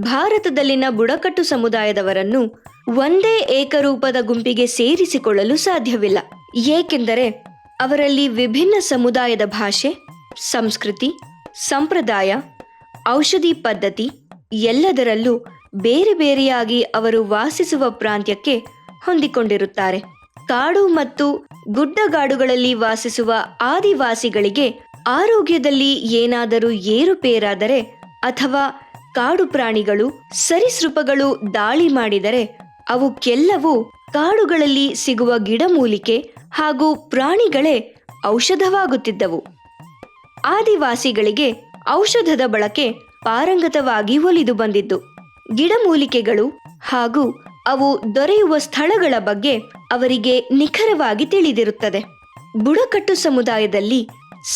ಭಾರತದಲ್ಲಿನ ಬುಡಕಟ್ಟು ಸಮುದಾಯದವರನ್ನು ಒಂದೇ ಏಕರೂಪದ ಗುಂಪಿಗೆ ಸೇರಿಸಿಕೊಳ್ಳಲು ಸಾಧ್ಯವಿಲ್ಲ. ಏಕೆಂದರೆ ಅವರಲ್ಲಿ ವಿಭಿನ್ನ ಸಮುದಾಯದ ಭಾಷೆ, ಸಂಸ್ಕೃತಿ, ಸಂಪ್ರದಾಯ, ಔಷಧಿ ಪದ್ಧತಿ ಎಲ್ಲದರಲ್ಲೂ ಬೇರೆ ಬೇರೆಯಾಗಿ ಅವರು ವಾಸಿಸುವ ಪ್ರಾಂತ್ಯಕ್ಕೆ ಹೊಂದಿಕೊಂಡಿರುತ್ತಾರೆ. ಕಾಡು ಮತ್ತು ಗುಡ್ಡಗಾಡುಗಳಲ್ಲಿ ವಾಸಿಸುವ ಆದಿವಾಸಿಗಳಿಗೆ ಆರೋಗ್ಯದಲ್ಲಿ ಏನಾದರೂ ಏರುಪೇರಾದರೆ ಅಥವಾ ಕಾಡು ಪ್ರಾಣಿಗಳು, ಸರಿಸೃಪಗಳು ದಾಳಿ ಮಾಡಿದರೆ ಅವಕ್ಕೆಲ್ಲವೂ ಕಾಡುಗಳಲ್ಲಿ ಸಿಗುವ ಗಿಡಮೂಲಿಕೆ ಹಾಗೂ ಪ್ರಾಣಿಗಳೇ ಔಷಧವಾಗುತ್ತಿದ್ದವು. ಆದಿವಾಸಿಗಳಿಗೆ ಔಷಧದ ಬಳಕೆ ಪಾರಂಗತವಾಗಿ ಒಲಿದು ಬಂದಿದ್ದು. ಗಿಡಮೂಲಿಕೆಗಳು ಹಾಗೂ ಅವು ದೊರೆಯುವ ಸ್ಥಳಗಳ ಬಗ್ಗೆ ಅವರಿಗೆ ನಿಖರವಾಗಿ ತಿಳಿದಿರುತ್ತದೆ. ಬುಡಕಟ್ಟು ಸಮುದಾಯದಲ್ಲಿ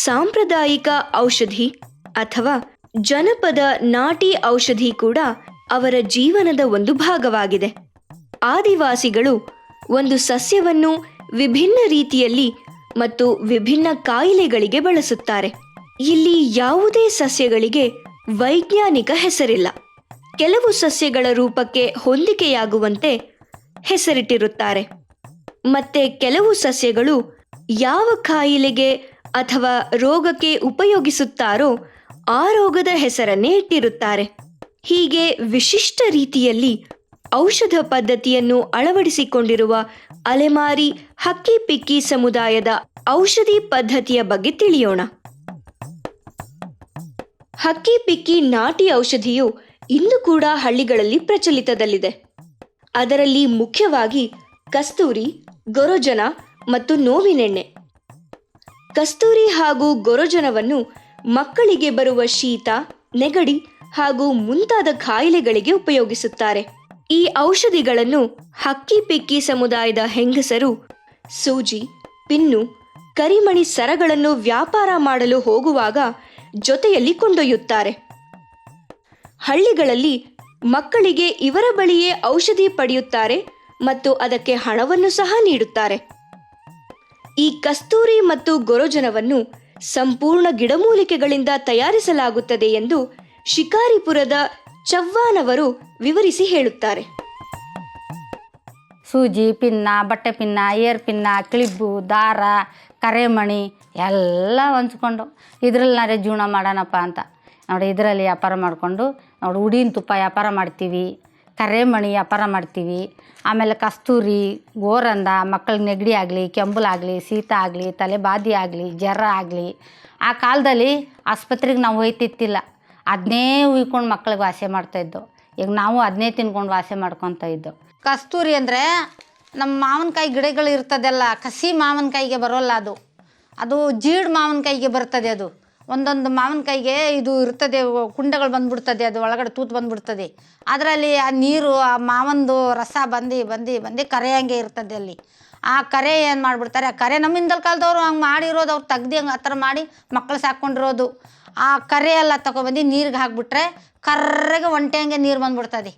ಸಾಂಪ್ರದಾಯಿಕ ಔಷಧಿ ಅಥವಾ ಜನಪದ ನಾಟಿ ಔಷಧಿ ಕೂಡ ಅವರ ಜೀವನದ ಒಂದು ಭಾಗವಾಗಿದೆ. ಆದಿವಾಸಿಗಳು ಒಂದು ಸಸ್ಯವನ್ನು ವಿಭಿನ್ನ ರೀತಿಯಲ್ಲಿ ಮತ್ತು ವಿಭಿನ್ನ ಕಾಯಿಲೆಗಳಿಗೆ ಬಳಸುತ್ತಾರೆ. ಇಲ್ಲಿ ಯಾವುದೇ ಸಸ್ಯಗಳಿಗೆ ವೈಜ್ಞಾನಿಕ ಹೆಸರಿಲ್ಲ. ಕೆಲವು ಸಸ್ಯಗಳ ರೂಪಕ್ಕೆ ಹೊಂದಿಕೆಯಾಗುವಂತೆ ಹೆಸರಿಟ್ಟಿರುತ್ತಾರೆ. ಮತ್ತೆ ಕೆಲವು ಸಸ್ಯಗಳು ಯಾವ ಕಾಯಿಲೆಗೆ ಅಥವಾ ರೋಗಕ್ಕೆ ಉಪಯೋಗಿಸುತ್ತಾರೋ ಆ ರೋಗದ ಹೆಸರನ್ನೇ ಇಟ್ಟಿರುತ್ತಾರೆ. ಹೀಗೆ ವಿಶಿಷ್ಟ ರೀತಿಯಲ್ಲಿ ಔಷಧ ಪದ್ಧತಿಯನ್ನು ಅಳವಡಿಸಿಕೊಂಡಿರುವ ಅಲೆಮಾರಿ ಹಕ್ಕಿ ಪಿಕ್ಕಿ ಸಮುದಾಯದ ಔಷಧಿ ಪದ್ಧತಿಯ ಬಗ್ಗೆ ತಿಳಿಯೋಣ. ಹಕ್ಕಿ ಪಿಕ್ಕಿ ನಾಟಿ ಔಷಧಿಯು ಇಂದು ಕೂಡ ಹಳ್ಳಿಗಳಲ್ಲಿ ಪ್ರಚಲಿತದಲ್ಲಿದೆ. ಅದರಲ್ಲಿ ಮುಖ್ಯವಾಗಿ ಕಸ್ತೂರಿ, ಗೊರೋಜನ ಮತ್ತು ನೋವಿನೆಣ್ಣೆ. ಕಸ್ತೂರಿ ಹಾಗೂ ಗೊರೋಜನವನ್ನು ಮಕ್ಕಳಿಗೆ ಬರುವ ಶೀತ, ನೆಗಡಿ ಹಾಗೂ ಮುಂತಾದ ಕಾಯಿಲೆಗಳಿಗೆ ಉಪಯೋಗಿಸುತ್ತಾರೆ. ಈ ಔಷಧಿಗಳನ್ನು ಹಕ್ಕಿ ಪಿಕ್ಕಿ ಸಮುದಾಯದ ಹೆಂಗಸರು, ಸೂಜಿ, ಪಿನ್ನು, ಕರಿಮಣಿ ಸರಗಳನ್ನು ವ್ಯಾಪಾರ ಮಾಡಲು ಹೋಗುವಾಗ ಜೊತೆಯಲ್ಲಿ ಕೊಂಡೊಯ್ಯುತ್ತಾರೆ. ಹಳ್ಳಿಗಳಲ್ಲಿ ಮಕ್ಕಳಿಗೆ ಇವರ ಬಳಿಯೇ ಔಷಧಿ ಪಡೆಯುತ್ತಾರೆ ಮತ್ತು ಅದಕ್ಕೆ ಹಣವನ್ನು ಸಹ ನೀಡುತ್ತಾರೆ. ಈ ಕಸ್ತೂರಿ ಮತ್ತು ಗೊರೋಜನವನ್ನು ಸಂಪೂರ್ಣ ಗಿಡಮೂಲಿಕೆಗಳಿಂದ ತಯಾರಿಸಲಾಗುತ್ತದೆ ಎಂದು ಶಿಕಾರಿಪುರದ ಚವ್ವಾನವರು ವಿವರಿಸಿ ಹೇಳುತ್ತಾರೆ. ಸೂಜಿ ಪಿನ್ನ, ಬಟ್ಟೆ ಪಿನ್ನ, ಏರ್ ಪಿನ್ನ, ಕ್ಲಿಬ್ಬು, ದಾರ, ಕರೆಮಣಿ ಎಲ್ಲ ಹೊಂಚ್ಕೊಂಡು ಇದ್ರಲ್ಲಿ ಜೀವನ ಮಾಡೋಣಪ್ಪ ಅಂತ. ನೋಡಿ, ಇದರಲ್ಲಿ ವ್ಯಾಪಾರ ಮಾಡಿಕೊಂಡು ನೋಡಿ, ಉಡಿನ ತುಪ್ಪ ವ್ಯಾಪಾರ ಮಾಡ್ತೀವಿ. ಕರೆಮಣಿ ವ್ಯಾಪಾರ ಮಾಡ್ತೀವಿ. ಆಮೇಲೆ ಕಸ್ತೂರಿ, ಗೋರಂದ ಮಕ್ಳಿಗೆ ನೆಗಡಿ ಆಗಲಿ ಕೆಂಬಲಾಗಲಿ ಶೀತ ಆಗಲಿ ತಲೆಬಾದಿ ಆಗಲಿ, ಜ್ವರ ಆಗಲಿ, ಆ ಕಾಲದಲ್ಲಿ ಆಸ್ಪತ್ರೆಗೆ ನಾವು ಹೋಯ್ತಿತ್ತಿಲ್ಲ. ಅದನ್ನೇ ಉಯ್ಕೊಂಡು ಮಕ್ಳಿಗೆ ವಾಸೆ ಮಾಡ್ತಾಯಿದ್ದು ಈಗ ನಾವು ಅದನ್ನೇ ತಿನ್ಕೊಂಡು ವಾಸೆ ಮಾಡ್ಕೊತಾ ಇದ್ದು. ಕಸ್ತೂರಿ ಅಂದರೆ ನಮ್ಮ ಮಾವಿನಕಾಯಿ ಗಿಡಗಳು ಇರ್ತದೆಲ್ಲ, ಕಸಿ ಮಾವಿನಕಾಯಿಗೆ ಬರೋಲ್ಲ ಅದು. ಅದು ಜೀಡ್ ಮಾವಿನಕಾಯಿಗೆ ಬರ್ತದೆ ಅದು. ಒಂದೊಂದು ಮಾವಿನಕಾಯಿಗೆ ಇದು ಇರ್ತದೆ, ಕುಂಡಗಳು ಬಂದ್ಬಿಡ್ತದೆ, ಅದು ಒಳಗಡೆ ತೂತು ಬಂದ್ಬಿಡ್ತದೆ. ಅದರಲ್ಲಿ ಆ ನೀರು, ಆ ಮಾವಂದು ರಸ ಬಂದು ಬಂದು ಬಂದು ಕರೆಯಂಗೆ ಇರ್ತದೆ ಅಲ್ಲಿ. ಆ ಕರೆ ಏನು ಮಾಡಿಬಿಡ್ತಾರೆ? ಆ ಕರೆ ನಮ್ಮ ಹಿಂದಲ್ ಕಾಲದವ್ರು ಹಂಗೆ ಮಾಡಿರೋದು, ಅವ್ರು ತೆಗ್ದು ಹಂಗೆ ಆ ಥರ ಮಾಡಿ ಮಕ್ಕಳು ಸಾಕ್ಕೊಂಡಿರೋದು. ಆ ಕರೆ ಎಲ್ಲ ತಗೊಬಂದು ನೀರಿಗೆ ಹಾಕ್ಬಿಟ್ರೆ ಕರ್ರಗೆ ಒಂಟೆ ಹಂಗೆ ನೀರು ಬಂದ್ಬಿಡ್ತದೆ.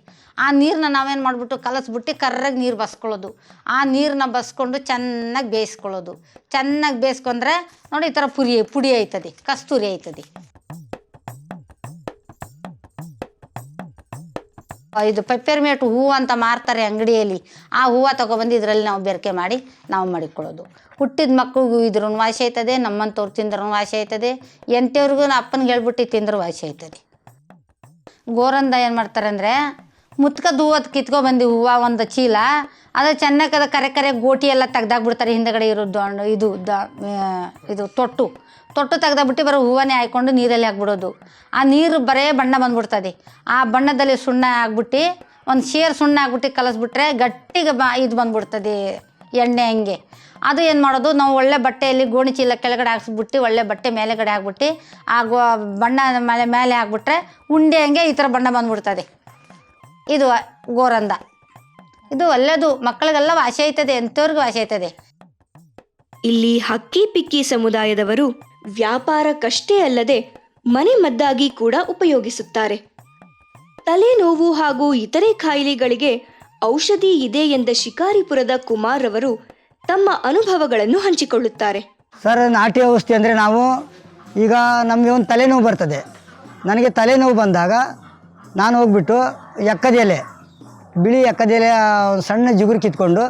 ಆ ನೀರನ್ನ ನಾವೇನು ಮಾಡಿಬಿಟ್ಟು ಕಲಸ್ಬಿಟ್ಟು ಕರ್ರಗೆ ನೀರು ಬಸ್ಕೊಳ್ಳೋದು. ಆ ನೀರನ್ನ ಬಸ್ಕೊಂಡು ಚೆನ್ನಾಗಿ ಬೇಯಿಸ್ಕೊಳ್ಳೋದು. ಚೆನ್ನಾಗಿ ಬೇಯಿಸ್ಕೊಂಡ್ರೆ ನೋಡಿ ಈ ಥರ ಪುರಿ ಪುಡಿ ಆಯ್ತದೆ, ಕಸ್ತೂರಿ ಆಯ್ತದೆ. ಇದು ಪೆಪ್ಪೆರ್ಮೇಟ್ ಹೂವು ಅಂತ ಮಾರ್ತಾರೆ ಅಂಗಡಿಯಲ್ಲಿ. ಆ ಹೂವು ತೊಗೊಬಂದು ಇದರಲ್ಲಿ ನಾವು ಬೆರಕೆ ಮಾಡಿ ನಾವು ಮಾಡಿಕೊಳ್ಳೋದು. ಹುಟ್ಟಿದ ಮಕ್ಕಳಿಗೂ ಇದ್ರೂ ವಾಸಿ ಆಯ್ತದೆ, ನಮ್ಮಂಥವ್ರು ತಿಂದ್ರೂ ವಾಸಿ ಆಯ್ತದೆ ಎಂಥವ್ರಿಗೂ ಅಪ್ಪನಿಗೆ ಹೇಳ್ಬಿಟ್ಟು ತಿಂದ್ರೂ ವಾಸಿ ಆಯ್ತದೆ. ಗೋರಂದ ಏನು ಮಾಡ್ತಾರೆ ಅಂದರೆ ಮುತ್ಕದ ಹೂವು ಅದು ಕಿತ್ಕೊಬಂದು ಹೂವು ಒಂದು ಚೀಲ, ಅದು ಚೆನ್ನಾಗಿ ಅದು ಕರೆ ಕರೆ ಗೋಟಿ ಎಲ್ಲ ತೆಗ್ದಾಕ್ಬಿಡ್ತಾರೆ ಹಿಂದಗಡೆ ಇರೋ ದೊಣ್ಣ ಇದು ದ ಇದು ತೊಟ್ಟು. ತೊಟ್ಟು ತೆಗ್ದಾಕ್ಬಿಟ್ಟು ಬರೋ ಹೂವನೇ ಹಾಕ್ಕೊಂಡು ನೀರಲ್ಲಿ ಹಾಕ್ಬಿಡೋದು. ಆ ನೀರು ಬರೇ ಬಣ್ಣ ಬಂದ್ಬಿಡ್ತದೆ. ಆ ಬಣ್ಣದಲ್ಲಿ ಸುಣ್ಣ ಹಾಕ್ಬಿಟ್ಟು ಒಂದು ಶೇರ್ ಸುಣ್ಣ ಹಾಕ್ಬಿಟ್ಟು ಕಲಸ್ಬಿಟ್ರೆ ಗಟ್ಟಿಗೆ ಬ, ಇದು ಬಂದ್ಬಿಡ್ತದೆ ಎಣ್ಣೆ ಹಂಗೆ. ಅದು ಏನು ಮಾಡೋದು, ನಾವು ಒಳ್ಳೆ ಬಟ್ಟೆಯಲ್ಲಿ ಗೋಣಿ ಚೀಲ ಕೆಳಗಡೆ ಹಾಕ್ಸ್ಬಿಟ್ಟು, ಒಳ್ಳೆ ಬಟ್ಟೆ ಮೇಲೆಗಡೆ ಹಾಕ್ಬಿಟ್ಟು, ಆ ಗೋ, ಬಣ್ಣ ಮೇಲೆ ಮೇಲೆ ಹಾಕ್ಬಿಟ್ರೆ ಉಂಡೆ ಹಂಗೆ ಈ ಥರ ಬಣ್ಣ ಬಂದ್ಬಿಡ್ತದೆ. ಇದು ಗೋರಂದ. ಇದು ಒಳ್ಳೆಯದು ಮಕ್ಕಳಿಗೆಲ್ಲ ವಾಸಿ ಆಯ್ತದೆ ಎಂಥವ್ರಿಗೂ ವಾಸಿ ಆಯ್ತದೆ. ಇಲ್ಲಿ ಹಕ್ಕಿ ಪಿಕ್ಕಿ ಸಮುದಾಯದವರು ವ್ಯಾಪಾರಕ್ಕಷ್ಟೇ ಅಲ್ಲದೆ ಮನೆ ಮದ್ದಾಗಿ ಕೂಡ ಉಪಯೋಗಿಸುತ್ತಾರೆ. ತಲೆನೋವು ಹಾಗೂ ಇತರೆ ಕಾಯಿಲೆಗಳಿಗೆ ಔಷಧಿ ಇದೆ ಎಂದ ಶಿಕಾರಿಪುರದ ಕುಮಾರ್ ಅವರು ತಮ್ಮ ಅನುಭವಗಳನ್ನು ಹಂಚಿಕೊಳ್ಳುತ್ತಾರೆ. ಸರ್ ನಾಟಿ ಔಷಧಿ ಅಂದರೆ ನಾವು ಈಗ ನಮಗೆ ಒಂದು ತಲೆನೋವು ಬರ್ತದೆ. ನನಗೆ ತಲೆನೋವು ಬಂದಾಗ ನಾನು ಹೋಗ್ಬಿಟ್ಟು ಎಕ್ಕದ ಎಲೆ ಬಿಳಿ ಎಕ್ಕದೆಲೆ ಒಂದು ಸಣ್ಣ ಜಿಗುರು ಕಿತ್ಕೊಂಡು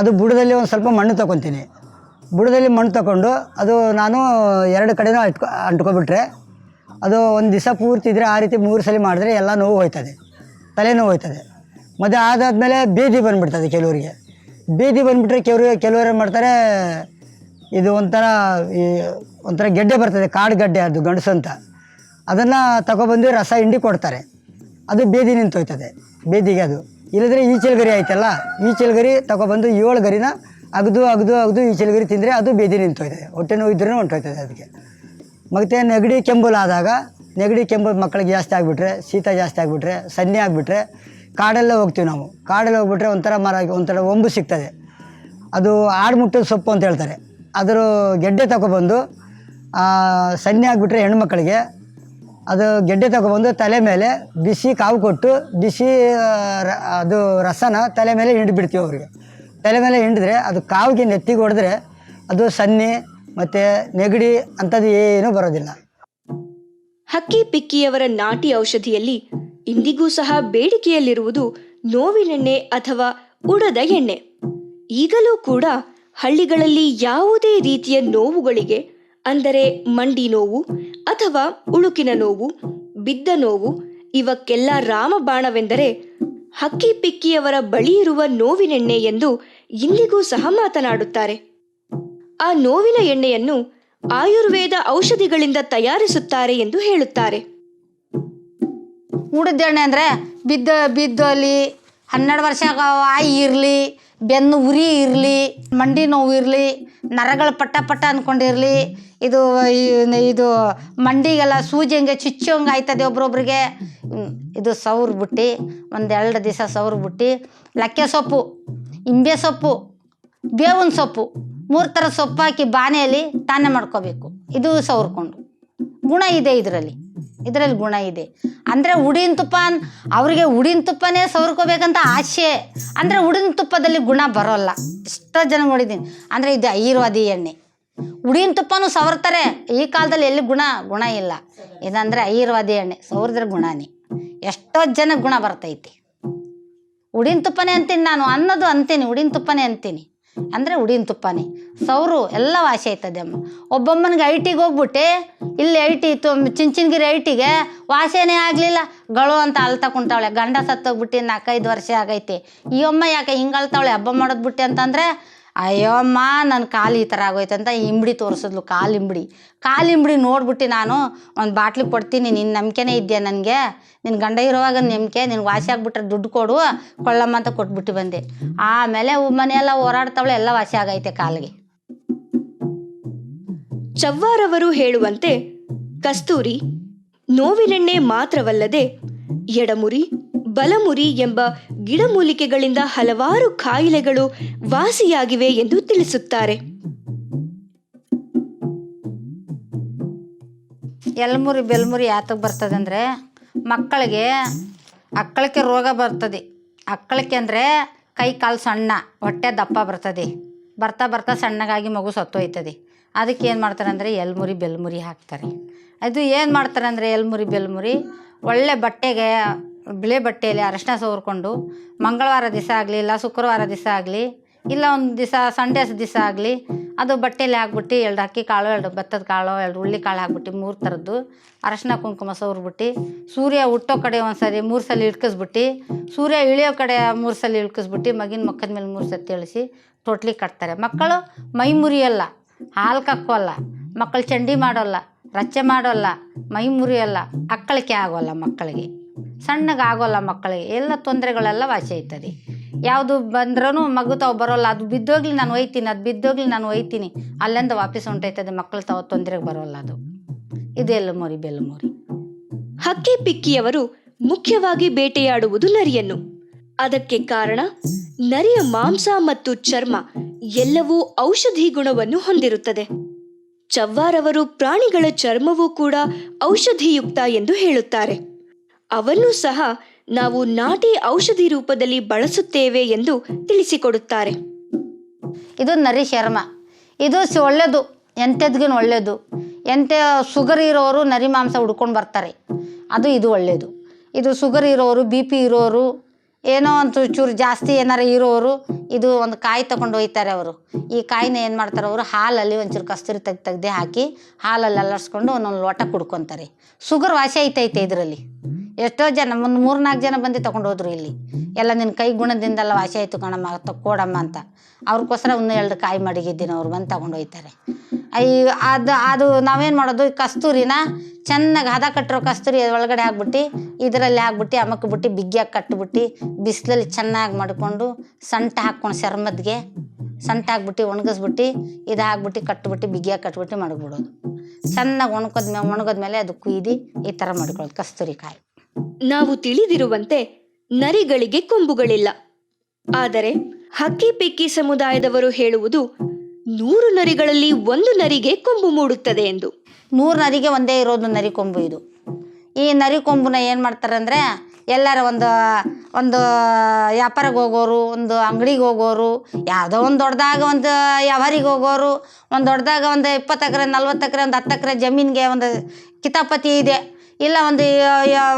ಅದು ಬುಡದಲ್ಲಿ ಒಂದು ಸ್ವಲ್ಪ ಮಣ್ಣು ತಗೊತೀನಿ ಬುಡದಲ್ಲಿ ಮಣ್ಣು ತಗೊಂಡು ಅದು ನಾನು ಎರಡು ಕಡೆನೂ ಇಟ್ಕೊ ಅಂಟ್ಕೊಬಿಟ್ರೆ ಅದು ಒಂದು ದಿವಸ ಪೂರ್ತಿ ಇದ್ದರೆ ಆ ರೀತಿ ಮೂರು ಸಲ ಮಾಡಿದ್ರೆ ಎಲ್ಲ ನೋವು ಹೋಯ್ತದೆ ತಲೆನೋವು ಹೋಯ್ತದೆ. ಮತ್ತು ಅದಾದಮೇಲೆ ಬೀದಿ ಬಂದುಬಿಡ್ತದೆ ಕೆಲವರಿಗೆ. ಬೀದಿ ಬಂದುಬಿಟ್ರೆ ಕೆಲವರು ಕೆಲವರು ಏನು ಮಾಡ್ತಾರೆ, ಇದು ಒಂಥರ ಈ ಒಂಥರ ಗೆಡ್ಡೆ ಬರ್ತದೆ, ಕಾಡು ಗಡ್ಡೆ ಅದು ಗಂಡಸು ಅಂತ ಅದನ್ನು ತಗೊಬಂದು ರಸ ಹಿಂಡಿ ಕೊಡ್ತಾರೆ. ಅದು ಬೇದಿ ನಿಂತೋಯ್ತದೆ. ಬೇದಿಗೆ ಅದು. ಇಲ್ಲದ್ರೆ ಈಚಲ್ಗರಿ ಆಯ್ತಲ್ಲ? ಈಚಲ್ಗರಿ ತಗೊಬಂದು ಏಳು ಗರಿನ ಅಗದು ಅಗದು ಅಗದು ಈಚಲ್ಗರಿ ತಿಂದರೆ ಅದು ಬೇದಿ ನಿಂತೋಯ್ತದೆ. ಹೊಟ್ಟೆ ನೋವು ಇದ್ರೂ ಹೊಂಟೋಯ್ತದೆ ಅದಕ್ಕೆ ಮತ್ತು ನೆಗಡಿ ಕೆಂಬುಲ ಆದಾಗ, ನೆಗಡಿ ಕೆಂಬು ಮಕ್ಕಳಿಗೆ ಜಾಸ್ತಿ ಆಗಿಬಿಟ್ರೆ, ಶೀತ ಜಾಸ್ತಿ ಆಗಿಬಿಟ್ರೆ, ಸನ್ನೆ ಆಗಿಬಿಟ್ರೆ, ಕಾಡೆಲ್ಲ ಹೋಗ್ತೀವಿ ನಾವು. ಕಾಡಲ್ಲಿ ಹೋಗ್ಬಿಟ್ರೆ ಒಂಥರ ಮರ, ಒಂಥರ ಒಂಬು ಸಿಗ್ತದೆ. ಅದು ಆಡು ಮುಟ್ಟದ ಸೊಪ್ಪು ಅಂತ ಹೇಳ್ತಾರೆ. ಅದರ ಗೆಡ್ಡೆ ತಗೊಬಂದು ಸನ್ನೆ ಆಗಿಬಿಟ್ರೆ ಹೆಣ್ಮಕ್ಳಿಗೆ ಅದು ಗೆಡ್ಡೆ ತಗೊಬಂದು ತಲೆ ಮೇಲೆ ಬಿಸಿ ಕಾವು ಕೊಟ್ಟು, ಬಿಸಿ ಅದು ರಸನ ತಲೆ ಮೇಲೆ ಹಿಂಡಿ ಬಿಡ್ತೀವಿ ಅವ್ರಿಗೆ. ತಲೆ ಮೇಲೆ ಹಿಂಡಿದ್ರೆ ಅದು ಕಾವಿಗೆ ನೆತ್ತಿಗೆ ಹೊಡೆದ್ರೆ ಅದು ಸನ್ನೆ ಮತ್ತು ನೆಗಡಿ ಅಂಥದ್ದು ಏನೂ ಬರೋದಿಲ್ಲ. ಹಕ್ಕಿ ಪಿಕ್ಕಿಯವರ ನಾಟಿ ಔಷಧಿಯಲ್ಲಿ ಇಂದಿಗೂ ಸಹ ಬೇಡಿಕೆಯಲ್ಲಿರುವುದು ನೋವಿನೆಣ್ಣೆ ಅಥವಾ ಉಡದ ಎಣ್ಣೆ. ಈಗಲೂ ಕೂಡ ಹಳ್ಳಿಗಳಲ್ಲಿ ಯಾವುದೇ ರೀತಿಯ ನೋವುಗಳಿಗೆ ಅಂದರೆ ಮಂಡಿ ನೋವು ಅಥವಾ ಉಳುಕಿನ ನೋವು, ಬಿದ್ದ ನೋವು, ಇವಕ್ಕೆಲ್ಲ ರಾಮಬಾಣವೆಂದರೆ ಹಕ್ಕಿ ಪಿಕ್ಕಿಯವರ ಬಳಿ ಇರುವ ನೋವಿನೆಣ್ಣೆ ಎಂದು ಇಂದಿಗೂ ಸಹ ಮಾತನಾಡುತ್ತಾರೆ. ಆ ನೋವಿನ ಎಣ್ಣೆಯನ್ನು ಆಯುರ್ವೇದ ಔಷಧಿಗಳಿಂದ ತಯಾರಿಸುತ್ತಾರೆ ಎಂದು ಹೇಳುತ್ತಾರೆ. ಉಳಿದ ಎಣ್ಣೆ ಅಂದರೆ ಬಿದ್ದ ಬಿದ್ದಲ್ಲಿ ಹನ್ನೆರಡು ವರ್ಷ ಆಗಿ ಇರಲಿ ಬೆನ್ನು ಉರಿ ಇರಲಿ, ಮಂಡಿ ನೋವು ಇರಲಿ, ನರಗಳು ಪಟ್ಟ ಪಟ್ಟ ಅಂದ್ಕೊಂಡಿರಲಿ ಇದು ಇದು ಮಂಡಿಗೆಲ್ಲ ಸೂಜಿ ಹಂಗೆ ಚುಚ್ಚೋಂಗೆ ಆಯ್ತದೆ ಒಬ್ರೊಬ್ರಿಗೆ. ಇದು ಸವ್ರು ಬಿಟ್ಟು ಒಂದು ಎರಡು ದಿವಸ ಸವ್ರು ಬಿಟ್ಟು. ಲಕ್ಕೆ ಸೊಪ್ಪು, ಇಂಬೆ ಸೊಪ್ಪು, ಬೇವಿನ ಸೊಪ್ಪು, ಮೂರು ಥರ ಸೊಪ್ಪು ಹಾಕಿ ಬಾನೆಯಲ್ಲಿ ತಾನೆ ಮಾಡ್ಕೋಬೇಕು. ಇದು ಸವ್ರ್ಕೊಂಡು. ಗುಣ ಇದೆ ಇದರಲ್ಲಿ. ಇದರಲ್ಲಿ ಗುಣ ಇದೆ. ಅಂದರೆ ಉಡಿನ ತುಪ್ಪ ಅವರಿಗೆ ಉಡಿನ ತುಪ್ಪನೇ ಸವರ್ಕೋಬೇಕಂತ ಆಸೆ. ಅಂದರೆ ಉಡಿನ ತುಪ್ಪದಲ್ಲಿ ಗುಣ ಬರೋಲ್ಲ. ಎಷ್ಟೋ ಜನ ನೋಡಿದ್ದೀನಿ. ಅಂದರೆ ಇದು ಆಯುರ್ವಾದಿ ಎಣ್ಣೆ. ಉಡಿನ ತುಪ್ಪನೂ ಸವರ್ತಾರೆ. ಈ ಕಾಲದಲ್ಲಿ ಎಲ್ಲಿ ಗುಣ ಗುಣ ಇಲ್ಲ. ಇದಂದರೆ ಆಯುರ್ವಾದಿ ಎಣ್ಣೆ. ಸವರಿದ್ರೆ ಗುಣನೇ. ಎಷ್ಟೋ ಜನ ಗುಣ ಬರ್ತೈತಿ. ಉಡಿನ ತುಪ್ಪನೇ ಅಂತೀನಿ ನಾನು. ಅನ್ನೋದು ಅಂತೀನಿ. ಉಡಿನ ತುಪ್ಪನೇ ಅಂತೀನಿ. ಅಂದರೆ ಉಡಿನ ತುಪ್ಪನೇ. ಸೌರು ಎಲ್ಲ ವಾಸಿ ಆಯ್ತದೆ ಅಮ್ಮ. ಐ ಟಿಗೆ ಹೋಗ್ಬಿಟ್ಟೆ, ಇಲ್ಲಿ ಐ ಟಿ ತು ಚಿಂಚಿನಗಿರಿ ಐ ಟಿಗೆ ವಾಸೇನೇ ಆಗಲಿಲ್ಲ. ಗಳು ಅಂತ ಅಳ್ತಾ ಕುಂತಾವಳೆ. ಗಂಡ ಸತ್ತೋಗ್ಬಿಟ್ಟು ನಾಲ್ಕೈದು ವರ್ಷ ಆಗೈತಿ. ಈ ಅಮ್ಮ ಯಾಕೆ ಹಿಂಗೆ ಅಳ್ತಾವಳೆ ಹಬ್ಬ ಮಾಡೋದು ಬಿಟ್ಟೆ ಅಂತಂದರೆ ಅಯ್ಯೋ ಅಮ್ಮ ನನ್ನ ಕಾಲು ಈ ಥರ ಆಗೋಯ್ತು ಅಂತ ಇಂಬಡಿ ತೋರಿಸಿದ್ಲು, ಕಾಲು ಇಂಬಡಿ. ಕಾಲು ಇಂಬಡಿ ನೋಡ್ಬಿಟ್ಟು ನಾನು, ಒಂದು ಬಾಟ್ಲಿ ಕೊಡ್ತೀನಿ ನಿನ್ನ ನಂಬಿಕೆನೇ ಇದೆಯಾ ನನಗೆ? ನಿನ್ನ ಗಂಡ ಇರುವಾಗ ನಂಬಿಕೆ, ನಿನ್ಗೆ ವಾಸಿ ಆಗಿಬಿಟ್ರೆ ದುಡ್ಡು ಕೊಡು, ಕೊಳ್ಳಮ್ಮ ಅಂತ ಕೊಟ್ಬಿಟ್ಟು ಬಂದೆ. ಆಮೇಲೆ ಮನೆಯೆಲ್ಲ ಓಡಾಡ್ತಾವಳೆ ಎಲ್ಲ ವಾಸಿ ಆಗೈತೆ ಕಾಲಿಗೆ. ಚವ್ವಾರವರು ಹೇಳುವಂತೆ, ಕಸ್ತೂರಿ ನೋವಿನೆಣ್ಣೆ ಮಾತ್ರವಲ್ಲದೆ ಎಡಮುರಿ ಬಲಮುರಿ ಎಂಬ ಗಿಡಮೂಲಿಕೆಗಳಿಂದ ಹಲವಾರು ಕಾಯಿಲೆಗಳು ವಾಸಿಯಾಗಿವೆ ಎಂದು ತಿಳಿಸುತ್ತಾರೆ. ಎಲ್ಮುರಿ ಬೆಲ್ಮುರಿ ಯಾತಕ್ಕೆ ಬರ್ತದೆ ಅಂದರೆ ಮಕ್ಕಳಿಗೆ ಅಕ್ಕಳಿಕೆ ರೋಗ ಬರ್ತದೆ. ಅಕ್ಕಳಿಕೆ ಅಂದರೆ ಕೈ ಕಾಲು ಸಣ್ಣ, ಹೊಟ್ಟೆ ದಪ್ಪ ಬರ್ತದೆ. ಬರ್ತಾ ಬರ್ತಾ ಸಣ್ಣಗಾಗಿ ಮಗು ಸತ್ತೋಯ್ತದೆ ಅದಕ್ಕೆ ಏನು ಮಾಡ್ತಾರೆ ಅಂದರೆ ಎಲ್ಮುರಿ ಬೆಲ್ಮುರಿ ಹಾಕ್ತಾರೆ. ಅದು ಏನು ಮಾಡ್ತಾರೆ ಅಂದರೆ ಎಲ್ಮುರಿ ಬೆಲ್ಮುರಿ? ಒಳ್ಳೆ ಬಟ್ಟೆಗೆ ಬಿಳಿ ಬಟ್ಟೆಯಲ್ಲಿ ಅರಶಿನ ಸೋರ್ಕೊಂಡು ಮಂಗಳವಾರ ದಿವಸ ಆಗಲಿ, ಇಲ್ಲ ಶುಕ್ರವಾರ ದಿವಸ ಆಗಲಿ, ಇಲ್ಲ ಒಂದು ದಿವಸ ಸಂಡೇಸ್ ದಿವಸ ಆಗಲಿ, ಅದು ಬಟ್ಟೆಯಲ್ಲಿ ಹಾಕ್ಬಿಟ್ಟು ಎರಡು ಅಕ್ಕಿ ಕಾಳು ಎರಡು ಭತ್ತದ ಕಾಳು ಎರಡು ಹುಳ್ಳಿ ಕಾಳು ಹಾಕ್ಬಿಟ್ಟು ಮೂರು ಥರದ್ದು ಅರಶಿನ ಕುಂಕುಮ ಸೋರ್ಬಿಟ್ಟು ಸೂರ್ಯ ಹುಟ್ಟೋ ಕಡೆ ಒಂದು ಸರಿ ಮೂರು ಸಲ ಇಳ್ಕಸ್ಬಿಟ್ಟು, ಸೂರ್ಯ ಇಳಿಯೋ ಕಡೆ ಮೂರು ಸಲ ಇಳ್ಕಸ್ಬಿಟ್ಟು ಮಗಿನ ಮಕ್ಕದ ಮೇಲೆ ಮೂರು ಸತಿ ಇಳಿಸಿ ತೊಟ್ಲಿ ಕಟ್ತಾರೆ. ಮಕ್ಕಳು ಮೈ ಮುರಿಯಲ್ಲ, ಹಾಲು ಕಕ್ಕೋಲ್ಲ, ಮಕ್ಕಳು ಚಂಡಿ ಮಾಡೋಲ್ಲ, ರಚ್ಚೆ ಮಾಡೋಲ್ಲ, ಮೈ ಮುರಿಯಲ್ಲ, ಅಕ್ಕಳಿಕೆ ಆಗೋಲ್ಲ ಮಕ್ಕಳಿಗೆ. ಸಣ್ಣಗೆ ಆಗೋಲ್ಲ ಮಕ್ಕಳಿಗೆ. ಎಲ್ಲ ತೊಂದರೆಗಳೆಲ್ಲ ವಾಸಿ ಆಯ್ತದೆ. ಯಾವುದು ಬಂದ್ರೂ ಮಗು ತಾವು ಬರೋಲ್ಲ. ಅದು ಬಿದ್ದೋಗ್ಲಿ ನಾನು ಒಯ್ತೀನಿ, ಅದು ಬಿದ್ದೋಗ್ಲಿ ನಾನು ಒಯ್ತೀನಿ. ಅಲ್ಲಿಂದ ವಾಪಸ್ ಹೊಂಟೈತದೆ ಮಕ್ಕಳು ತಾವು ತೊಂದರೆಗೆ ಬರೋಲ್ಲ ಅದು. ಇದು ಎಲ್ಲ ಮೋರಿ, ಬೆಲ್ಲು ಮುರಿ. ಹಕ್ಕಿ ಪಿಕ್ಕಿಯವರು ಮುಖ್ಯವಾಗಿ ಬೇಟೆಯಾಡುವುದು ನರಿಯನ್ನು. ಅದಕ್ಕೆ ಕಾರಣ ನರಿಯ ಮಾಂಸ ಮತ್ತು ಚರ್ಮ ಎಲ್ಲವೂ ಔಷಧಿ ಗುಣವನ್ನು ಹೊಂದಿರುತ್ತದೆ. ಚವ್ವಾರವರು ಪ್ರಾಣಿಗಳ ಚರ್ಮವೂ ಕೂಡ ಔಷಧಿಯುಕ್ತ ಎಂದು ಹೇಳುತ್ತಾರೆ. ಅವನ್ನು ಸಹ ನಾವು ನಾಟಿ ಔಷಧಿ ರೂಪದಲ್ಲಿ ಬಳಸುತ್ತೇವೆ ಎಂದು ತಿಳಿಸಿಕೊಡುತ್ತಾರೆ. ಇದು ನರಿ ಶರ್ಮ ಇದು ಒಳ್ಳೆಯದು ಎಂಥದ್ಗಿನ ಒಳ್ಳೆಯದು ಎಂಥ ಶುಗರ್ ಇರೋರು ನರಿ ಮಾಂಸ ಹುಡ್ಕೊಂಡು ಬರ್ತಾರೆ. ಅದು ಇದು ಒಳ್ಳೆಯದು ಇದು ಶುಗರ್ ಇರೋರು ಬಿ ಪಿ ಇರೋರು, ಏನೋ ಒಂದು ಚೂರು ಜಾಸ್ತಿ ಏನಾರು ಇರೋರು, ಇದು ಒಂದು ಕಾಯಿ ತಗೊಂಡು ಹೋಗ್ತಾರೆ ಅವರು. ಈ ಕಾಯಿನ ಏನು ಮಾಡ್ತಾರೆ ಅವರು, ಹಾಲಲ್ಲಿ ಒಂಚೂರು ಕಸ್ತೂರಿ ತೆಗ್ದು ತೆಗ್ದು ಹಾಕಿ ಹಾಲಲ್ಲಿ ಅಲ್ಲಾಡ್ಸ್ಕೊಂಡು ಒಂದೊಂದು ಲೋಟ ಕುಡ್ಕೊತಾರೆ. ಶುಗರ್ ವಾಸಿ ಐತೈತೆ ಇದರಲ್ಲಿ. ಎಷ್ಟೋ ಜನ, ಒಂದು ಮೂರು ನಾಲ್ಕು ಜನ ಬಂದು ತಗೊಂಡು ಹೋದ್ರು ಇಲ್ಲಿ. ಎಲ್ಲ ನಿನ್ನ ಕೈ ಗುಣದಿಂದಲ್ಲ ವಾಸಿ ಆಯಿತು ಕಣಮ್ಮ ಕೊಡಮ್ಮ ಅಂತ. ಅವ್ರಿಗೋಸ್ಕರ ಒಂದು ಎರಡು ಕಾಯಿ ಮಡಗಿದ್ದೀನಿ ಅವ್ರು ಬಂದು ತಗೊಂಡು ಹೋಗ್ತಾರೆ ಐ ಅದು ಅದು ನಾವೇನು ಮಾಡೋದು ಕಸ್ತೂರಿನ ಚೆನ್ನಾಗಿ ಹದ ಕಟ್ಟಿರೋ ಕಸ್ತೂರಿ ಒಳಗಡೆ ಹಾಕ್ಬಿಟ್ಟು, ಇದರಲ್ಲಿ ಹಾಕ್ಬಿಟ್ಟು ಅಮಕ್ಬಿಟ್ಟು ಬಿಗಿಯಾಗಿ ಕಟ್ಬಿಟ್ಟು, ಬಿಸಿಲಲ್ಲಿ ಚೆನ್ನಾಗಿ ಮಾಡಿಕೊಂಡು ಸಂಟ ಹಾಕ್ಕೊಂಡು ಚರ್ಮದ್ಗೆ ಸಂಟ ಹಾಕ್ಬಿಟ್ಟು, ಒಣಗಿಸ್ಬಿಟ್ಟು, ಇದು ಹಾಕ್ಬಿಟ್ಟು, ಕಟ್ಬಿಟ್ಟು ಬಿಗ್ಗಿಯಾಗಿ ಕಟ್ಬಿಟ್ಟು ಮಡಗ್ಬಿಡೋದು. ಚೆನ್ನಾಗಿ ಒಣಗೋದ್ಮೇಲೆ ಒಣಗೋದ್ಮೇಲೆ ಅದು ಕುಯ್ದು ಈ ಥರ ಮಾಡ್ಕೊಳ್ಳೋದು ಕಸ್ತೂರಿ ಕಾಯಿ. ನಾವು ತಿಳಿದಿರುವಂತೆ ನರಿಗಳಿಗೆ ಕೊಂಬುಗಳಿಲ್ಲ. ಆದರೆ ಹಕ್ಕಿ ಪಿಕ್ಕಿ ಸಮುದಾಯದವರು ಹೇಳುವುದು, ನೂರು ನರಿಗಳಲ್ಲಿ ಒಂದು ನರಿಗೆ ಕೊಂಬು ಮೂಡುತ್ತದೆ ಎಂದು. ನೂರು ನರಿಗೆ ಒಂದೇ ಇರೋದು ನರಿ ಕೊಂಬು ಇದು. ಈ ನರಿ ಕೊಂಬುನ ಏನು ಮಾಡ್ತಾರೆ ಅಂದರೆ, ಎಲ್ಲರ ಒಂದು ಒಂದು ವ್ಯಾಪಾರಕ್ಕೆ ಹೋಗೋರು, ಒಂದು ಅಂಗಡಿಗೆ ಹೋಗೋರು, ಯಾವುದೋ ಒಂದು ದೊಡ್ಡದಾಗ ಒಂದು ವ್ಯವಹಾರಿಗೆ ಹೋಗೋರು, ಒಂದು ದೊಡ್ಡದಾಗ ಒಂದು ಇಪ್ಪತ್ತು ಎಕರೆ, ನಲ್ವತ್ತು ಎಕರೆ, ಒಂದು ಹತ್ತು ಎಕರೆ ಜಮೀನಿಗೆ ಒಂದು ಕಿತಾಪತಿ ಇದೆ. ಇಲ್ಲ ಒಂದು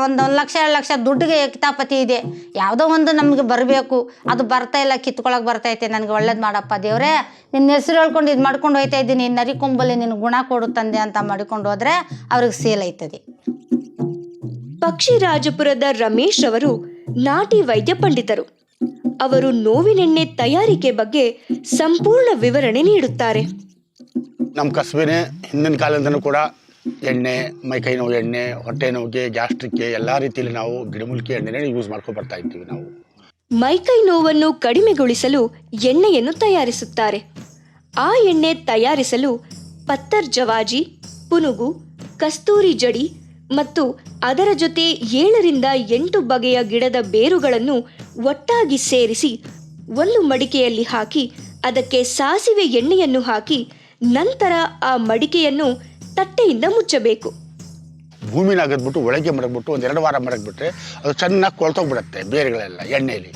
ಒಂದು ಒಂದು ಲಕ್ಷ ಎರಡು ಲಕ್ಷ ದುಡ್ಡಿಗೆ ಕಿತಾಪತಿ ಇದೆ. ಯಾವುದೋ ಒಂದು ನಮಗೆ ಬರಬೇಕು. ಅದು ಬರ್ತಾ ಇಲ್ಲ ಕಿತ್ಕೊಳಕ್ಕೆ ಬರ್ತೈತೆ ನನಗೆ ಒಳ್ಳೇದು ಮಾಡಪ್ಪ ದೇವರೇ. ನಿನ್ನ ಹೆಸರು ಹೇಳ್ಕೊಂಡು ಇದು ಮಾಡ್ಕೊಂಡು ಹೋಯ್ತಾ ಇದ್ದೀನಿ. ನರಿ ಕೊಂಬಲ್ಲಿ ನಿನ್ನ ಗುಣ ಕೊಡು ತಂದೆ ಅಂತ ಮಾಡಿಕೊಂಡು ಹೋದ್ರೆ ಅವ್ರಿಗೆ ಸೇಲ್ ಆಯ್ತದೆ. ಪಕ್ಷಿರಾಜಪುರದ ರಮೇಶ್ ಅವರು ನಾಟಿ ವೈದ್ಯ ಪಂಡಿತರು. ಅವರು ನೋವಿನೆಣ್ಣೆ ತಯಾರಿಕೆ ಬಗ್ಗೆ ಸಂಪೂರ್ಣ ವಿವರಣೆ ನೀಡುತ್ತಾರೆ. ನಮ್ಮ ಕಸಬಿನೇ ಹಿಂದಿನ ಕಾಲದಿಂದನೂ ಕೂಡ ಎಣ್ಣೆ ಮೈಕೈ ನೋವು ಎಣ್ಣೆ ಹೊಟ್ಟೆ ನೋವಿಗೆ ಗ್ಯಾಸ್ಟ್ರಿಕ್ಗೆ ಎಲ್ಲ ರೀತಿಯಲ್ಲಿ ನಾವು ಗಿಡಮೂಲಿಕೆ ಎಣ್ಣೆನೇ ಯೂಸ್ ಮಾಡ್ಕೊಂಡು ಬರ್ತಾ ಇದ್ದೀವಿ ನಾವು. ಮೈಕೈ ನೋವನ್ನು ಕಡಿಮೆಗೊಳಿಸಲು ಎಣ್ಣೆಯನ್ನು ತಯಾರಿಸುತ್ತಾರೆ. ಆ ಎಣ್ಣೆ ತಯಾರಿಸಲು ಪತ್ತರ್ ಜವಾಜಿ, ಪುನುಗು, ಕಸ್ತೂರಿ ಜಡಿ ಮತ್ತು ಅದರ ಜೊತೆ ಏಳರಿಂದ ಎಂಟು ಬಗೆಯ ಗಿಡದ ಬೇರುಗಳನ್ನು ಒಟ್ಟಾಗಿ ಸೇರಿಸಿ ಒಂದು ಮಡಿಕೆಯಲ್ಲಿ ಹಾಕಿ ಅದಕ್ಕೆ ಸಾಸಿವೆ ಎಣ್ಣೆಯನ್ನು ಹಾಕಿ ನಂತರ ಆ ಮಡಿಕೆಯನ್ನು ತಟ್ಟೆಯಿಂದ ಮುಚ್ಚಬೇಕು. ಭೂಮಿನ ಅಗದ್ಬಿಟ್ಟು ಒಳಗೆ ಮಡಗ್ಬಿಟ್ಟು ಒಂದೆರಡು ವಾರ ಮಡಗ್ಬಿಟ್ರೆ ಅದು ಚೆನ್ನಾಗಿ ಕೊಳ್ತೋಗ್ಬಿಡುತ್ತೆ ಬೇರೆಗಳೆಲ್ಲ ಎಣ್ಣೆಯಲ್ಲಿ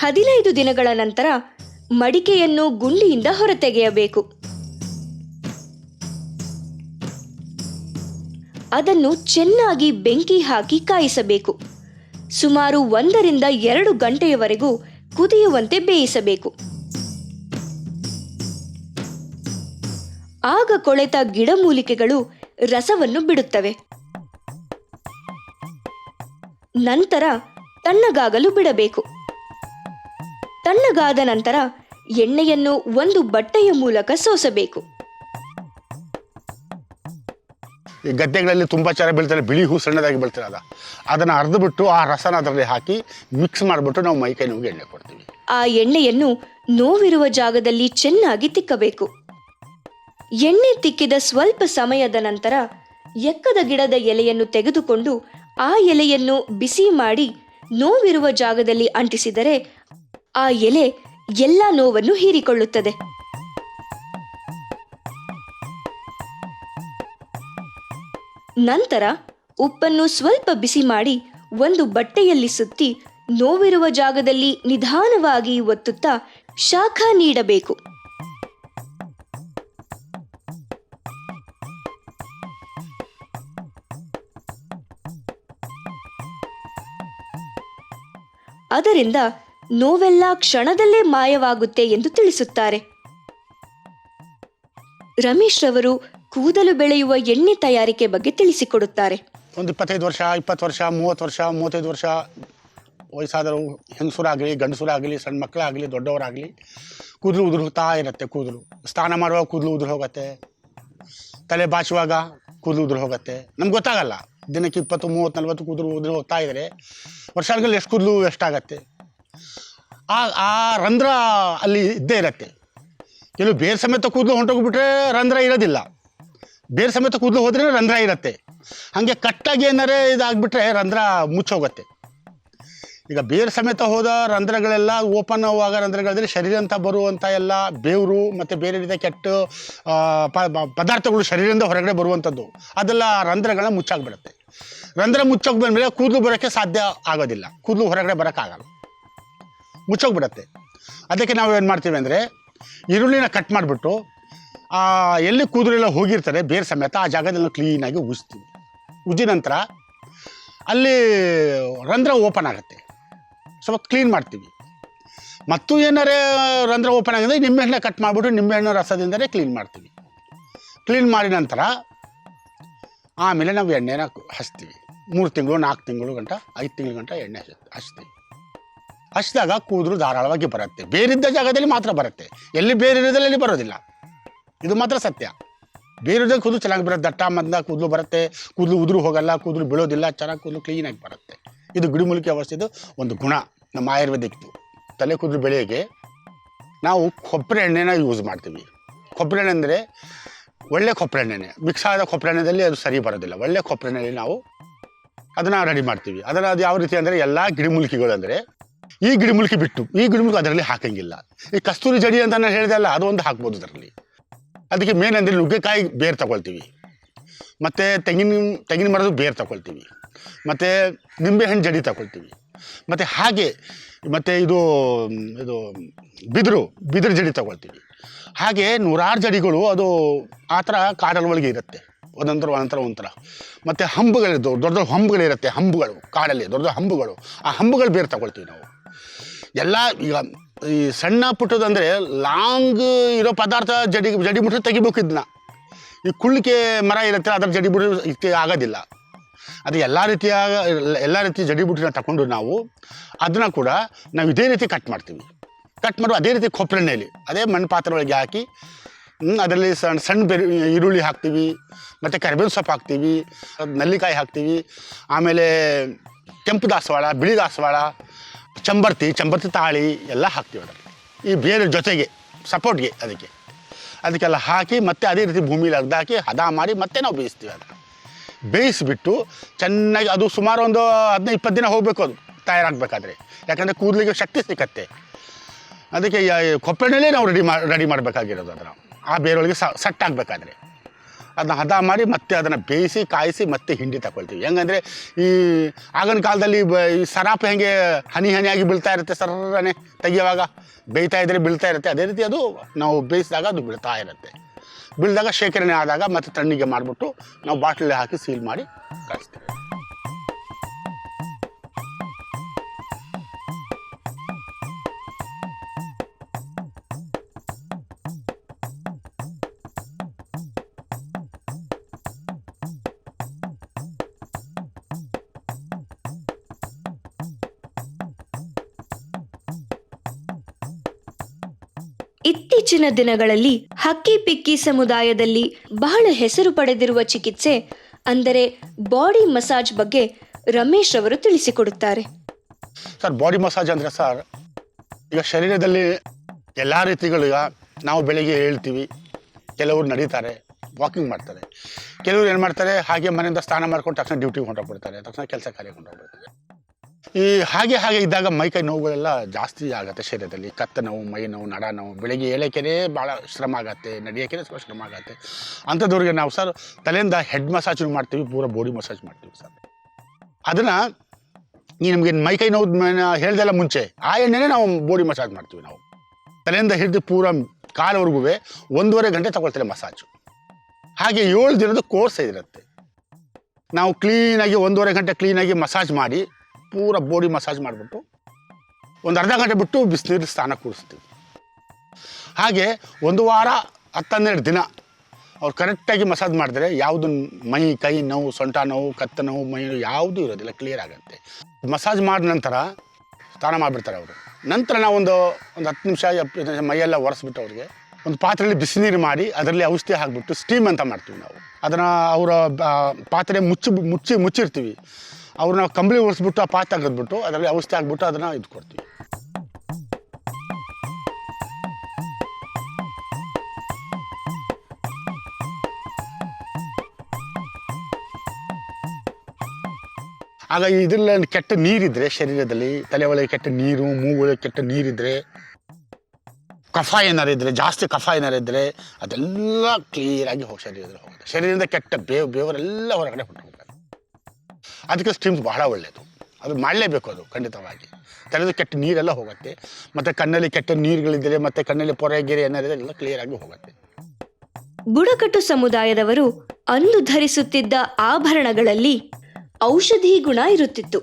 ಹದಿನೈದು ದಿನಗಳ ನಂತರ ಮಡಿಕೆಯನ್ನು ಗುಂಡಿಯಿಂದ ಹೊರತೆಗೆಯಬೇಕು. ಅದನ್ನು ಚೆನ್ನಾಗಿ ಬೆಂಕಿ ಹಾಕಿ ಕಾಯಿಸಬೇಕು. ಸುಮಾರು ಒಂದರಿಂದ ಎರಡು ಗಂಟೆಯವರೆಗೂ ಕುದಿಯುವಂತೆ ಬೇಯಿಸಬೇಕು. ಆಗ ಕೊಳೆತ ಗಿಡಮೂಲಿಕೆಗಳು ರಸವನ್ನು ಬಿಡುತ್ತವೆ. ನಂತರ ತಣ್ಣಗಾಗಲು ಬಿಡಬೇಕು. ತಣ್ಣಗಾದ ನಂತರ ಎಣ್ಣೆಯನ್ನು ಒಂದು ಬಟ್ಟೆಯ ಮೂಲಕ ಸೋಸಬೇಕು. ಈ ಗದ್ದೆಗಳಲ್ಲಿ ತುಂಬ ಚೆನ್ನಾಗಿ ಬೆಳಿತಾರೆ ಬಿಳಿ ಹೂ ಸಣ್ಣದಾಗಿ ಬೆಳ್ತಾರೆ ಅದ. ಅದನ್ನು ಅರ್ದ್ಬಿಟ್ಟು ಆ ರಸನ ಅದರಲ್ಲಿ ಹಾಕಿ ಮಿಕ್ಸ್ ಮಾಡಿಬಿಟ್ಟು ನಾವು ಮೈಕೈ ನೋವಿಗೆ ಎಣ್ಣೆ ಕೊಡ್ತೀವಿ. ಆ ಎಣ್ಣೆಯನ್ನು ನೋವಿರುವ ಜಾಗದಲ್ಲಿ ಚೆನ್ನಾಗಿ ತಿಕ್ಕಬೇಕು. ಎಣ್ಣೆ ತಿಕ್ಕಿದ ಸ್ವಲ್ಪ ಸಮಯದ ನಂತರ ಎಕ್ಕದ ಗಿಡದ ಎಲೆಯನ್ನು ತೆಗೆದುಕೊಂಡು ಆ ಎಲೆಯನ್ನು ಬಿಸಿ ಮಾಡಿ ನೋವಿರುವ ಜಾಗದಲ್ಲಿ ಅಂಟಿಸಿದರೆ ಆ ಎಲೆ ಎಲ್ಲ ನೋವನ್ನು ಹೀರಿಕೊಳ್ಳುತ್ತದೆ. ನಂತರ ಉಪ್ಪನ್ನು ಸ್ವಲ್ಪ ಬಿಸಿ ಮಾಡಿ ಒಂದು ಬಟ್ಟೆಯಲ್ಲಿ ಸುತ್ತಿ ನೋವಿರುವ ಜಾಗದಲ್ಲಿ ನಿಧಾನವಾಗಿ ಒತ್ತುತ್ತಾ ಶಾಖ ನೀಡಬೇಕು. ಅದರಿಂದ ನೋವೆಲ್ಲ ಕ್ಷಣದಲ್ಲೇ ಮಾಯವಾಗುತ್ತೆ ಎಂದು ತಿಳಿಸುತ್ತಾರೆ. ರಮೇಶ್ ರವರು ಕೂದಲು ಬೆಳೆಯುವ ಎಣ್ಣೆ ತಯಾರಿಕೆ ಬಗ್ಗೆ ತಿಳಿಸಿಕೊಡುತ್ತಾರೆ. ಒಂದು ಇಪ್ಪತ್ತೈದು ವರ್ಷ, ಇಪ್ಪತ್ತು ವರ್ಷ, ಮೂವತ್ತು ವರ್ಷ, ಮೂವತ್ತೈದು ವರ್ಷ ವಯಸ್ಸಾದರೂ ಹೆಂಗಸರಾಗಲಿ, ಗಂಡಸರಾಗಲಿ, ಸಣ್ಣ ಮಕ್ಕಳಾಗಲಿ, ದೊಡ್ಡವರಾಗಲಿ, ಕೂದಲು ಉದುರುತ್ತಾ ಇರುತ್ತೆ ಕೂದಲು. ಸ್ನಾನ ಮಾಡುವಾಗ ಕೂದಲು ಉದುರು ಹೋಗುತ್ತೆ. ತಲೆ ಬಾಚುವಾಗ ಕೂದಲು ಉದುರು ಹೋಗುತ್ತೆ. ನಮ್ಗೆ ಗೊತ್ತಾಗಲ್ಲ. ದಿನಕ್ಕೆ ಇಪ್ಪತ್ತು, ಮೂವತ್ತು, ನಲ್ವತ್ತು ಕೂದಲು ಉದುರು ಹೋಗ್ತಾ ಇದ್ದರೆ ವರ್ಷಾನುಗಲ್ಲಿ ಎಷ್ಟು ಕೂದಲು ಎಷ್ಟಾಗತ್ತೆ ಆ ಆ ರಂಧ್ರ ಅಲ್ಲಿ ಇದ್ದೇ ಇರುತ್ತೆ. ಕೆಲವು ಬೇರೆ ಸಮೇತ ಕೂದಲು ಹೊಂಟೋಗ್ಬಿಟ್ರೆ ರಂಧ್ರ ಇರೋದಿಲ್ಲ. ಬೇರೆ ಸಮೇತ ಕೂದಲು ಹೋದ್ರೆ ರಂಧ್ರ ಇರುತ್ತೆ. ಹಾಗೆ ಕಟ್ಟಾಗಿ ಏನಾರೇ ಇದಾಗ್ಬಿಟ್ರೆ ರಂಧ್ರ ಮುಚ್ಚೋಗುತ್ತೆ. ಈಗ ಬೇರೆ ಸಮೇತ ಹೋದ ರಂಧ್ರಗಳೆಲ್ಲ ಓಪನ್ ಆಗುವಾಗ ರಂಧ್ರಗಳಿದ್ರೆ ಶರೀರ ಅಂತ ಬರುವಂಥ ಎಲ್ಲ ಬೇವರು ಮತ್ತು ಬೇರೆ ರೀತಿಯ ಕೆಟ್ಟ ಪದಾರ್ಥಗಳು ಶರೀರದಿಂದ ಹೊರಗಡೆ ಬರುವಂಥದ್ದು. ಅದೆಲ್ಲ ರಂಧ್ರಗಳನ್ನ ಮುಚ್ಚಾಗ್ಬಿಡುತ್ತೆ. ರಂಧ್ರ ಮುಚ್ಚೋಗಿ ಬಂದಮೇಲೆ ಕೂದಲು ಬರೋಕ್ಕೆ ಸಾಧ್ಯ ಆಗೋದಿಲ್ಲ. ಕೂದಲು ಹೊರಗಡೆ ಬರೋಕ್ಕಾಗಲ್ಲ. ಮುಚ್ಚೋಗ್ಬಿಡತ್ತೆ. ಅದಕ್ಕೆ ನಾವು ಏನು ಮಾಡ್ತೀವಿ ಅಂದರೆ, ಈರುಳ್ಳಿನ ಕಟ್ ಮಾಡಿಬಿಟ್ಟು ಎಲ್ಲಿ ಕೂದಲೆಲ್ಲ ಹೋಗಿರ್ತಾರೆ ಬೇರೆ ಸಮೇತ ಆ ಜಾಗದಲ್ಲಿ ಕ್ಲೀನಾಗಿ ಉಜ್ತೀವಿ. ಉಜ್ಜಿದ ನಂತರ ಅಲ್ಲಿ ರಂಧ್ರ ಓಪನ್ ಆಗುತ್ತೆ. ಸ್ವಲ್ಪ ಕ್ಲೀನ್ ಮಾಡ್ತೀವಿ. ಮತ್ತು ಏನಾರೇ ರಂಧ್ರ ಓಪನ್ ಆಗಿದೆ ನಿಂಬೆಹಣ್ಣೆ ಕಟ್ ಮಾಡಿಬಿಟ್ಟು ನಿಂಬೆಹಣ್ಣು ರಸದಿಂದಲೇ ಕ್ಲೀನ್ ಮಾಡ್ತೀವಿ. ಕ್ಲೀನ್ ಮಾಡಿದ ನಂತರ ಆಮೇಲೆ ನಾವು ಎಣ್ಣೆನ ಹಚ್ತೀವಿ. ಮೂರು ತಿಂಗಳು, ನಾಲ್ಕು ತಿಂಗಳು ಗಂಟ, ಐದು ತಿಂಗಳು ಗಂಟ ಎಣ್ಣೆ ಹಚ್ತೀವಿ. ಹಚ್ಚಿದಾಗ ಕೂದಲು ಧಾರಾಳವಾಗಿ ಬರುತ್ತೆ. ಬೇರಿದ್ದ ಜಾಗದಲ್ಲಿ ಮಾತ್ರ ಬರುತ್ತೆ. ಎಲ್ಲಿ ಬೇರೆ ಎಲ್ಲಿ ಬರೋದಿಲ್ಲ. ಇದು ಮಾತ್ರ ಸತ್ಯ. ಬೇರೆ ಕೂದಲು ಚೆನ್ನಾಗಿ ಬರುತ್ತೆ. ದಟ್ಟ, ಮಂದ ಕೂದಲು ಬರುತ್ತೆ. ಕೂದಲು ಉದುರು ಹೋಗಲ್ಲ, ಕೂದಲು ಬೀಳೋದಿಲ್ಲ, ಚೆನ್ನಾಗಿ ಕೂದಲು ಕ್ಲೀನಾಗಿ ಬರುತ್ತೆ. ಇದು ಗಿಡಮೂಲಿಕೆ ಔಷಧಿದು ಒಂದು ಗುಣ. ನಮ್ಮ ಆಯುರ್ವೇದಿಕ್ದು. ತಲೆ ಕೂದಲು ಬೆಳೆಗೆ ನಾವು ಕೊಬ್ಬರಿ ಎಣ್ಣೆನ ಯೂಸ್ ಮಾಡ್ತೀವಿ. ಕೊಬ್ಬರಿ ಎಣ್ಣೆ ಅಂದರೆ ಒಳ್ಳೆ ಕೊಬ್ಬರಿ ಎಣ್ಣೆನೆ. ಮಿಕ್ಸ್ ಆದ ಕೊಬ್ಬರಿ ಎಣ್ಣೆದಲ್ಲಿ ಅದು ಸರಿ ಬರೋದಿಲ್ಲ. ಒಳ್ಳೆ ಕೊಬ್ಬರಿ ಎಣ್ಣೆಯಲ್ಲಿ ನಾವು ಅದನ್ನು ರೆಡಿ ಮಾಡ್ತೀವಿ. ಅದನ್ನು ಅದು ಯಾವ ರೀತಿ ಅಂದರೆ ಎಲ್ಲ ಗಿಡಮೂಲಿಕೆಗಳು ಅಂದರೆ ಈ ಗಿಡಮೂಲಿಕೆ ಬಿಟ್ಟು, ಈ ಗಿಡಮೂಲಿಕೆ ಅದರಲ್ಲಿ ಹಾಕಂಗಿಲ್ಲ. ಈ ಕಸ್ತೂರಿ ಜಡಿ ಅಂತ ನಾನು ಹೇಳಿದೆ ಅಲ್ಲ, ಅದು ಒಂದು ಹಾಕ್ಬೋದು ಅದರಲ್ಲಿ ಅದಕ್ಕೆ ಮೇನ್ ಅಂದರೆ ನುಗ್ಗೆಕಾಯಿ ಬೇರು ತಗೊಳ್ತೀವಿ. ಮತ್ತು ತೆಂಗಿನ ತೆಂಗಿನ ಮರದ ಬೇರು ತಗೊಳ್ತೀವಿ. ಮತ್ತು ನಿಂಬೆಹಣ್ಣು ಜಡಿ ತಗೊಳ್ತೀವಿ. ಮತ್ತು ಹಾಗೆ, ಮತ್ತು ಇದು ಇದು ಬಿದಿರು ಬಿದಿರು ಜಡಿ ತಗೊಳ್ತೀವಿ. ಹಾಗೆ ನೂರಾರು ಜಡಿಗಳು ಅದು ಆ ಥರ ಕಾಡಲ್ ಒಳಗೆ ಇರುತ್ತೆ. ಒಂದೊಂಥರ ಒಂದೊಂಥರ ಒಂಥರ ಮತ್ತು ಹಂಬುಗಳಿದ್ದು, ದೊಡ್ಡ ದೊಡ್ಡ ಹಂಬುಗಳಿರುತ್ತೆ, ಹಂಬುಗಳು, ಕಾಡಲ್ಲಿ ದೊಡ್ಡ ದೊಡ್ಡ ಹಂಬುಗಳು. ಆ ಹಂಬುಗಳು ಬೇರೆ ತಗೊಳ್ತೀವಿ ನಾವು. ಎಲ್ಲ ಈಗ ಈ ಸಣ್ಣ ಪುಟ್ಟದಂದರೆ ಲಾಂಗ್ ಇರೋ ಪದಾರ್ಥ ಜಡಿ ಜಡಿ ಮುಟ್ಟಿ ತೆಗಿಬೇಕು ಇದನ್ನ ಈ ಕುಳ್ಳಿಕೆ ಮರ ಇರುತ್ತೆ ಅದರ ಜಡಿ ಬುಡಿ ಇದಕ್ಕೆ ಆಗೋದಿಲ್ಲ. ಅದು ಎಲ್ಲ ರೀತಿಯ, ಎಲ್ಲ ರೀತಿ ಜಡಿ ಬುಟ್ಟಿನ ತಗೊಂಡು ನಾವು ಅದನ್ನ ಕೂಡ ನಾವು ಇದೇ ರೀತಿ ಕಟ್ ಮಾಡ್ತೀವಿ. ಕಟ್ ಮಾಡುವ ಅದೇ ರೀತಿ ಕೊಬ್ಬರೆಣ್ಣೆಯಲ್ಲಿ ಅದೇ ಮಣ್ಣು ಪಾತ್ರೆ ಒಳಗೆ ಹಾಕಿ ಅದರಲ್ಲಿ ಸಣ್ಣ ಸಣ್ಣ ಬೆರು, ಈರುಳ್ಳಿ ಹಾಕ್ತೀವಿ, ಮತ್ತು ಕರಿಬೇವು ಸೊಪ್ಪು ಹಾಕ್ತೀವಿ ನಲ್ಲಿಕಾಯಿ ಹಾಕ್ತೀವಿ, ಆಮೇಲೆ ಕೆಂಪು ದಾಸವಾಳ, ಬಿಳಿ ದಾಸವಾಳ ಚಂಬರ್ತಿ ಚಂಬರ್ತಿ ತಾಳಿ ಎಲ್ಲ ಹಾಕ್ತೀವಿ ಅದರಲ್ಲಿ ಈ ಬೇರೆ ಜೊತೆಗೆ ಸಪೋರ್ಟ್ಗೆ ಅದಕ್ಕೆ. ಅದಕ್ಕೆಲ್ಲ ಹಾಕಿ ಮತ್ತೆ ಅದೇ ರೀತಿ ಭೂಮಿಲಿ ಅಗ್ದಾಕಿ ಹದ ಮಾಡಿ ಮತ್ತೆ ನಾವು ಬೇಯಿಸ್ತೀವಿ ಅದನ್ನು ಬೇಯಿಸಿಬಿಟ್ಟು ಚೆನ್ನಾಗಿ ಅದು ಸುಮಾರು ಒಂದು ಹದಿನೈದು, ಇಪ್ಪತ್ತು ದಿನ ಹೋಗಬೇಕು ಅದು, ತಯಾರಾಗಬೇಕಾದ್ರೆ. ಯಾಕಂದರೆ ಕೂದಲಿಗೆ ಶಕ್ತಿ ಸಿಕ್ಕತ್ತೆ. ಅದಕ್ಕೆ ಕೊಪ್ಪಳಲ್ಲೇ ನಾವು ರೆಡಿ ಮಾಡಿ ರೆಡಿ ಮಾಡಬೇಕಾಗಿರೋದು ಅದನ್ನು. ಆ ಬೇರೊಳಗೆ ಸಟ್ ಆಗಬೇಕಾದ್ರೆ ಅದನ್ನ ಹದ ಮಾಡಿ ಮತ್ತೆ ಅದನ್ನು ಬೇಯಿಸಿ, ಕಾಯಿಸಿ ಮತ್ತೆ ಹಿಂಡಿ ತಗೊಳ್ತೀವಿ. ಹೆಂಗಂದರೆ ಈ ಆಗಿನ ಕಾಲದಲ್ಲಿ ಈ ಸರಾಪ ಹೆಂಗೆ ಹನಿ ಹನಿಯಾಗಿ ಬೀಳ್ತಾ ಇರುತ್ತೆ ಸರ್ರನೆ ತೆಗಿಯುವಾಗ? ಬೇಯ್ತಾ ಇದ್ರೆ ಬೀಳ್ತಾ ಇರುತ್ತೆ. ಅದೇ ರೀತಿ ಅದು ನಾವು ಬೇಯಿಸಿದಾಗ ಅದು ಬೀಳ್ತಾ ಇರುತ್ತೆ. ಬೀಳಿದಾಗ ಶೇಖರಣೆ ಆದಾಗ ಮತ್ತೆ ತಣ್ಣಿಗೆ ಮಾಡಿಬಿಟ್ಟು ನಾವು ಬಾಟ್ಲಲ್ಲಿ ಹಾಕಿ ಸೀಲ್ ಮಾಡಿ ಕಳಿಸ್ತೀವಿ. ಇತ್ತೀಚಿನ ದಿನಗಳಲ್ಲಿ ಹಕ್ಕಿ ಪಿಕ್ಕಿ ಸಮುದಾಯದಲ್ಲಿ ಬಹಳ ಹೆಸರು ಪಡೆದಿರುವ ಚಿಕಿತ್ಸೆ, ಅಂದರೆ ಬಾಡಿ ಮಸಾಜ್ ಬಗ್ಗೆ ರಮೇಶ್ ಅವರು ತಿಳಿಸಿಕೊಡುತ್ತಾರೆ. ಸರ್, ಬಾಡಿ ಮಸಾಜ್ ಅಂದ್ರೆ ಸರ್, ಈಗ ಶರೀರದಲ್ಲಿ ಎಲ್ಲ ರೀತಿಗಳು ಈಗ ನಾವು ಬೆಳಿಗ್ಗೆ ಹೇಳ್ತೀವಿ, ಕೆಲವರು ನಡೀತಾರೆ ವಾಕಿಂಗ್ ಮಾಡ್ತಾರೆ. ಕೆಲವರು ಏನು ಮಾಡ್ತಾರೆ, ಹಾಗೆ ಮನೆಯಿಂದ ಸ್ನಾನ ಮಾಡ್ಕೊಂಡು ತಕ್ಷಣ ಡ್ಯೂಟಿಗೆ ಹೊಂಟೋಗ್ಬಿಡ್ತಾರೆ ತಕ್ಷಣ ಕೆಲಸ ಕಾರ್ಯ ಹೊಂಟೋಗ್ಬಿಡ್ತಾರೆ ಈ ಹಾಗೆ ಹಾಗೆ ಇದ್ದಾಗ ಮೈಕೈ ನೋವುಗಳೆಲ್ಲ ಜಾಸ್ತಿ ಆಗುತ್ತೆ ಶರೀರದಲ್ಲಿ. ಕತ್ತ ನೋವು, ಮೈ ನೋವು ನಡ ನೋವು, ಬೆಳಿಗ್ಗೆ ಏಳೋಕೆ ಭಾಳ ಶ್ರಮ ಆಗುತ್ತೆ ನಡೆಯೋಕೆ ಸ್ವಲ್ಪ ಶ್ರಮ ಆಗುತ್ತೆ. ಅಂಥದ್ದವ್ರಿಗೆ ನಾವು ಸರ್ ತಲೆಯಿಂದ ಹೆಡ್ ಮಸಾಜ್ ಮಾಡ್ತೀವಿ, ಪೂರ ಬಾಡಿ ಮಸಾಜ್ ಮಾಡ್ತೀವಿ ಸರ್. ಅದನ್ನು ಈ ನಮಗೆ ಮೈಕೈ ನೋವು ಹೇಳ್ದೆಲ್ಲ ಮುಂಚೆ, ಆ ಎಣ್ಣೆನೇ ನಾವು ಬಾಡಿ ಮಸಾಜ್ ಮಾಡ್ತೀವಿ ನಾವು. ತಲೆಯಿಂದ ಹಿಡಿದು ಪೂರ ಕಾಲವರೆಗೂ ಒಂದೂವರೆ ಗಂಟೆ ತಗೊಳ್ತಾರೆ ಮಸಾಜು ಹಾಗೆ ಏಳು ದಿನದ ಕೋರ್ಸ್ ಇರುತ್ತೆ. ನಾವು ಕ್ಲೀನಾಗಿ ಒಂದೂವರೆ ಗಂಟೆ ಕ್ಲೀನಾಗಿ ಮಸಾಜ್ ಮಾಡಿ ಪೂರ ಬಾಡಿ ಮಸಾಜ್ ಮಾಡಿಬಿಟ್ಟು ಒಂದು ಅರ್ಧ ಗಂಟೆ ಬಿಟ್ಟು ಬಿಸಿನೀರು ಸ್ನಾನ ಕೂಡಿಸ್ತೀವಿ ಹಾಗೆ ಒಂದು ವಾರ ಹತ್ತನ್ನೆರಡು ದಿನ ಅವ್ರು ಕರೆಕ್ಟಾಗಿ ಮಸಾಜ್ ಮಾಡಿದ್ರೆ ಯಾವುದು ಮೈ, ಕೈ ನೋವು, ಸೊಂಟ ನೋವು, ಕತ್ತ ನೋವು, ಮೈ ಯಾವುದೂ ಇರೋದಿಲ್ಲ ಕ್ಲಿಯರ್ ಆಗುತ್ತೆ. ಮಸಾಜ್ ಮಾಡಿದ ನಂತರ ಸ್ನಾನ ಮಾಡಿಬಿಡ್ತಾರೆ ಅವರು. ನಂತರ ನಾವು ಒಂದು ಹತ್ತು ನಿಮಿಷ ಮೈಯೆಲ್ಲ ಒರೆಸ್ಬಿಟ್ಟು ಅವ್ರಿಗೆ ಒಂದು ಪಾತ್ರೆಯಲ್ಲಿ ಬಿಸಿನೀರು ಮಾಡಿ ಅದರಲ್ಲಿ ಔಷಧಿ ಹಾಕಿಬಿಟ್ಟು ಸ್ಟೀಮ್ ಅಂತ ಮಾಡ್ತೀವಿ ನಾವು. ಅದನ್ನು ಅವರ ಪಾತ್ರೆ ಮುಚ್ಚಿ ಮುಚ್ಚಿ, ಮುಚ್ಚಿರ್ತೀವಿ. ಅವ್ರು ನಾವು ಕಂಬಳಿ ಒರೆಸ್ಬಿಟ್ಟು ಆ ಪಾತ್ರೆ ತೆಗೆದ್ಬಿಟ್ಟು, ಅದರಲ್ಲಿ ಔಷಧಿ ಹಾಕ್ಬಿಟ್ಟು ಅದನ್ನು ಇದು ಕೊಡ್ತೀವಿ. ಆಗ ಇದ್ರಲ್ಲಿ ಕೆಟ್ಟ ನೀರಿದ್ರೆ ಶರೀರದಲ್ಲಿ, ತಲೆ ಒಳಗೆ ಕೆಟ್ಟ ನೀರು ಮೂಗೊಳಗೆ ಕೆಟ್ಟ ನೀರಿದ್ರೆ, ಕಫ ಏನಾರು ಇದ್ರೆ, ಜಾಸ್ತಿ ಕಫ ಏನಾರು ಇದ್ರೆ ಅದೆಲ್ಲ ಕ್ಲಿಯರಾಗಿ ಹೋಗಿ ಶರೀರದಲ್ಲಿ ಹೋಗುತ್ತೆ. ಶರೀರದಿಂದ ಕೆಟ್ಟ ಬೇವು, ಬೇವರೆಲ್ಲ ಹೊರಗಡೆ ಹೋಗುತ್ತೆ ಅದಕ್ಕೆ ಸ್ಟ್ರೀಮ್ಸ್ ಬಹಳ ಒಳ್ಳೆಯದು ಅದು ಮಾಡಲೇಬೇಕು ಅದು, ಖಂಡಿತವಾಗಿ. ತಲೆದು ಕೆಟ್ಟ ನೀರೆಲ್ಲ ಹೋಗುತ್ತೆ. ಮತ್ತು ಕಣ್ಣಲ್ಲಿ ಕೆಟ್ಟ ನೀರುಗಳಿದ್ದರೆ ಮತ್ತು ಕಣ್ಣಲ್ಲಿ ಪೊರೆಗೆರೆ ಏನಾರಿದೆ ಕ್ಲಿಯರ್ ಆಗಿ ಹೋಗುತ್ತೆ. ಬುಡಕಟ್ಟು ಸಮುದಾಯದವರು ಅಂದು ಧರಿಸುತ್ತಿದ್ದ ಆಭರಣಗಳಲ್ಲಿ ಔಷಧಿ ಗುಣ ಇರುತ್ತಿತ್ತು.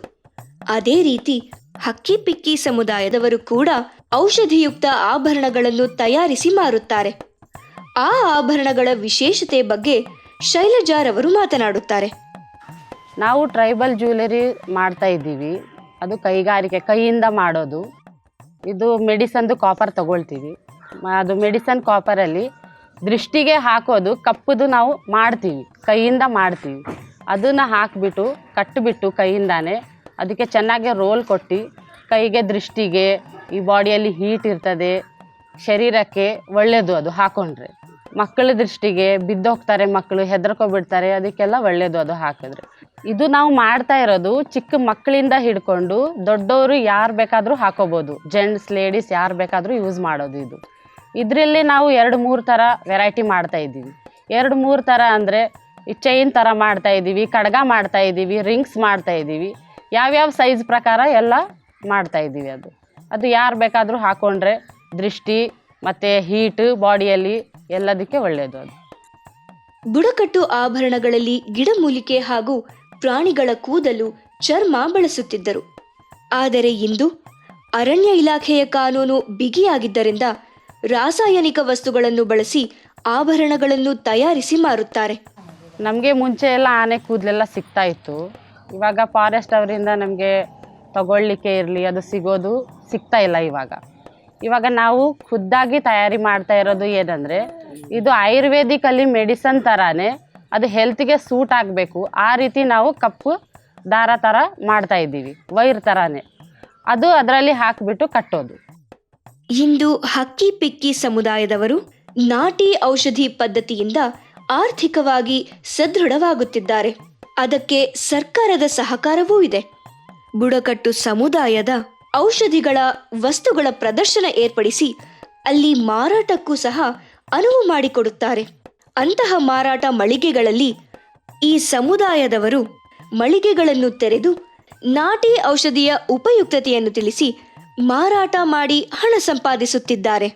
ಅದೇ ರೀತಿ ಹಕ್ಕಿ ಪಿಕ್ಕಿ ಸಮುದಾಯದವರು ಕೂಡ ಔಷಧಿಯುಕ್ತ ಆಭರಣಗಳನ್ನು ತಯಾರಿಸಿ ಮಾರುತ್ತಾರೆ. ಆ ಆಭರಣಗಳ ವಿಶೇಷತೆ ಬಗ್ಗೆ ಶೈಲಜಾರವರು ಮಾತನಾಡುತ್ತಾರೆ. ನಾವು ಟ್ರೈಬಲ್ ಜ್ಯುವೆಲರಿ ಮಾಡ್ತಾ ಇದ್ದೀವಿ. ಅದು ಕೈಗಾರಿಕೆ, ಕೈಯಿಂದ ಮಾಡೋದು. ಇದು ಮೆಡಿಸನ್ದು ಕಾಪರ್ ತಗೊಳ್ತೀವಿ. ಅದು ಮೆಡಿಸನ್ ಕಾಪರಲ್ಲಿ ದೃಷ್ಟಿಗೆ ಹಾಕೋದು, ಕಪ್ಪದು ನಾವು ಮಾಡ್ತೀವಿ, ಕೈಯಿಂದ ಮಾಡ್ತೀವಿ. ಅದನ್ನು ಹಾಕಿಬಿಟ್ಟು ಕಟ್ಟಿಬಿಟ್ಟು ಕೈಯಿಂದಾನೆ ಅದಕ್ಕೆ ಚೆನ್ನಾಗಿ ರೋಲ್ ಕೊಟ್ಟು ಕೈಗೆ ದೃಷ್ಟಿಗೆ, ಈ ಬಾಡಿಯಲ್ಲಿ ಹೀಟ್ ಇರ್ತದೆ, ಶರೀರಕ್ಕೆ ಒಳ್ಳೆಯದು ಅದು ಹಾಕೊಂಡ್ರೆ. ಮಕ್ಕಳ ದೃಷ್ಟಿಗೆ ಬಿದ್ದೋಗ್ತಾರೆ ಮಕ್ಕಳು, ಹೆದರ್ಕೊಬಿಡ್ತಾರೆ, ಅದಕ್ಕೆಲ್ಲ ಒಳ್ಳೆಯದು ಅದು ಹಾಕಿದ್ರೆ. ಇದು ನಾವು ಮಾಡ್ತಾ ಇರೋದು ಚಿಕ್ಕ ಮಕ್ಕಳಿಂದ ಹಿಡ್ಕೊಂಡು ದೊಡ್ಡವರು ಯಾರು ಬೇಕಾದರೂ ಹಾಕೋಬೋದು. ಜೆಂಟ್ಸ್ ಲೇಡೀಸ್ ಯಾರು ಬೇಕಾದರೂ ಯೂಸ್ ಮಾಡೋದು ಇದು. ಇದರಲ್ಲಿ ನಾವು ಎರಡು ಮೂರು ಥರ ವೆರೈಟಿ ಮಾಡ್ತಾ ಇದ್ದೀವಿ. ಎರಡು ಮೂರು ಥರ ಅಂದರೆ ಚೈನ್ ಥರ ಮಾಡ್ತಾ ಇದ್ದೀವಿ, ಕಡ್ಗ ಮಾಡ್ತಾ ಇದ್ದೀವಿ ರಿಂಗ್ಸ್ ಮಾಡ್ತಾ ಇದ್ದೀವಿ. ಯಾವ್ಯಾವ ಸೈಜ್ ಪ್ರಕಾರ ಎಲ್ಲ ಮಾಡ್ತಾ ಇದ್ದೀವಿ ಅದು. ಅದು ಯಾರು ಬೇಕಾದರೂ ಹಾಕ್ಕೊಂಡ್ರೆ ದೃಷ್ಟಿ ಮತ್ತು ಹೀಟ್ ಬಾಡಿಯಲ್ಲಿ ಎಲ್ಲದಕ್ಕೆ ಒಳ್ಳೆಯದು ಅದು. ಬುಡಕಟ್ಟು ಆಭರಣಗಳಲ್ಲಿ ಗಿಡಮೂಲಿಕೆ ಹಾಗೂ ಪ್ರಾಣಿಗಳ ಕೂದಲು ಚರ್ಮ ಬಳಸುತ್ತಿದ್ದರು. ಆದರೆ ಇಂದು ಅರಣ್ಯ ಇಲಾಖೆಯ ಕಾನೂನು ಬಿಗಿಯಾಗಿದ್ದರಿಂದ ರಾಸಾಯನಿಕ ವಸ್ತುಗಳನ್ನು ಬಳಸಿ ಆಭರಣಗಳನ್ನು ತಯಾರಿಸಿ ಮಾರುತ್ತಾರೆ. ನಮಗೆ ಮುಂಚೆ ಎಲ್ಲ ಆನೆ ಕೂದಲೆಲ್ಲ ಸಿಗ್ತಾ ಇತ್ತು. ಇವಾಗ ಫಾರೆಸ್ಟ್ ಅವರಿಂದ ನಮಗೆ ತಗೊಳ್ಳಿಕ್ಕೆ ಇರಲಿ, ಅದು ಸಿಗೋದು ಸಿಗ್ತಾ ಇಲ್ಲ ಇವಾಗ. ಇವಾಗ ನಾವು ಖುದ್ದಾಗಿ ತಯಾರಿ ಮಾಡ್ತಾ ಇರೋದು ಏನಂದರೆ, ಇದು ಆಯುರ್ವೇದಿಕಲ್ಲಿ ಮೆಡಿಸನ್ ಥರನೇ ಅದು ಹೆಲ್ತ್ಗೆ ಸೂಟ್ ಆಗಬೇಕು. ಆ ರೀತಿ ನಾವು ಕಪ್ಪು ದಾರ ಥರ ಮಾಡ್ತಾ ಇದ್ದೀವಿ. ವೈರ್ ಥರನೇ ಅದು ಅದರಲ್ಲಿ ಹಾಕಿಬಿಟ್ಟು ಕಟ್ಟೋದು. ಇಂದು ಹಕ್ಕಿ ಪಿಕ್ಕಿ ಸಮುದಾಯದವರು ನಾಟಿ ಔಷಧಿ ಪದ್ಧತಿಯಿಂದ ಆರ್ಥಿಕವಾಗಿ ಸದೃಢವಾಗುತ್ತಿದ್ದಾರೆ. ಅದಕ್ಕೆ ಸರ್ಕಾರದ ಸಹಕಾರವೂ ಇದೆ. ಬುಡಕಟ್ಟು ಸಮುದಾಯದ ಔಷಧಿಗಳ ವಸ್ತುಗಳ ಪ್ರದರ್ಶನ ಏರ್ಪಡಿಸಿ ಅಲ್ಲಿ ಮಾರಾಟಕ್ಕೂ ಸಹ ಅನುವು ಮಾಡಿಕೊಡುತ್ತಾರೆ. ಅಂತಹ ಮಾರಾಟ ಮಳಿಗೆಗಳಲ್ಲಿ ಈ ಸಮುದಾಯದವರು ಮಳಿಗೆಗಳನ್ನು ತೆರೆದು ನಾಟಿ ಔಷಧಿಯ ಉಪಯುಕ್ತತೆಯನ್ನು ತಿಳಿಸಿ ಮಾರಾಟ ಮಾಡಿ ಹಣ ಸಂಪಾದಿಸುತ್ತಿದ್ದಾರೆ.